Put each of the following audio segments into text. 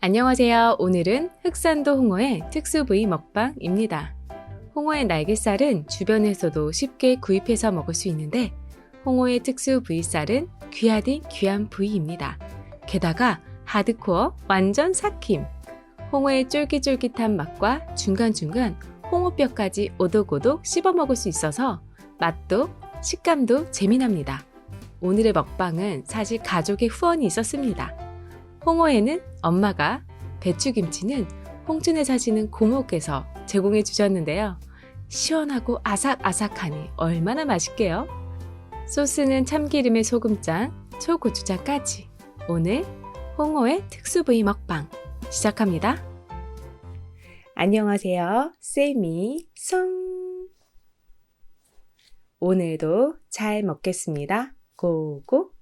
안녕하세요. 오늘은 흑산도 홍어의 특수 부위 먹방입니다. 홍어의 날개살은 주변에서도 쉽게 구입해서 먹을 수 있는데 홍어의 특수 부위살은 귀하디 귀한 부위입니다. 게다가 하드코어 완전 삭힘. 홍어의 쫄깃쫄깃한 맛과 중간중간 홍어뼈까지 오독오독 씹어 먹을 수 있어서 맛도 식감도 재미납니다. 오늘의 먹방은 사실 가족의 후원이 있었습니다. 홍어에는 엄마가, 배추김치는 홍천에 사시는 고모께서 제공해 주셨는데요. 시원하고 아삭아삭하니 얼마나 맛있게요? 소스는 참기름에 소금장, 초고추장까지. 오늘 홍어의 특수 부위 먹방 시작합니다. 안녕하세요. 쌤이 송. 오늘도 잘 먹겠습니다. 고고.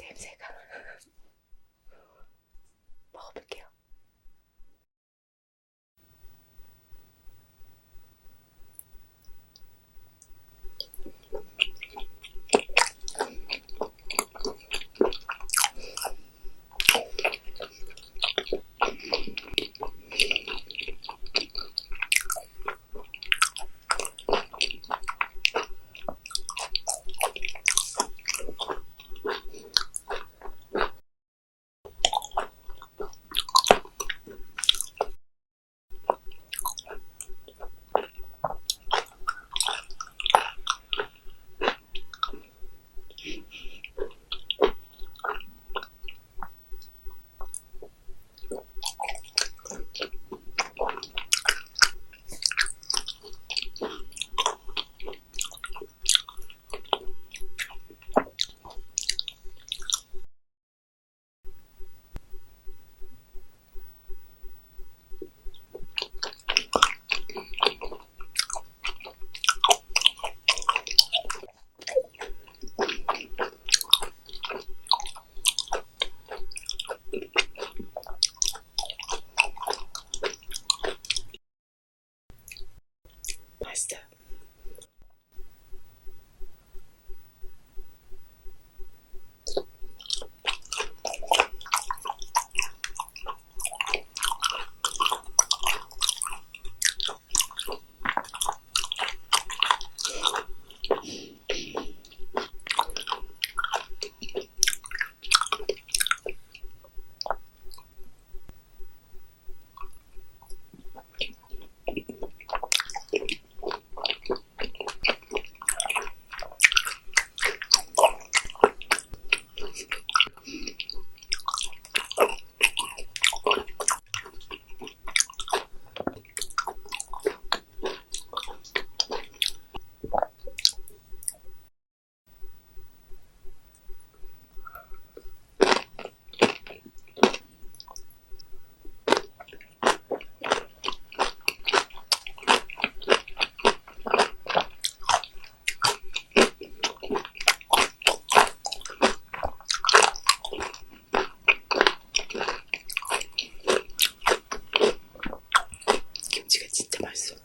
냄새가. más.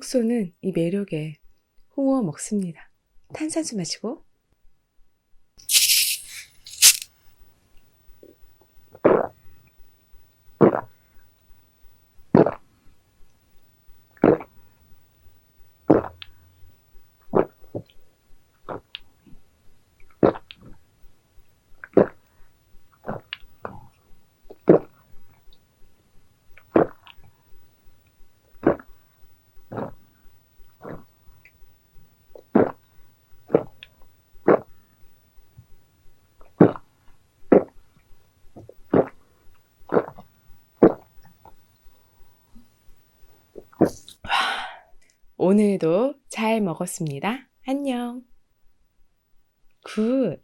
톡 쏘는 이 매력에 홍어 먹습니다. 탄산수 마시고. 오늘도 잘 먹었습니다. 안녕. 굿.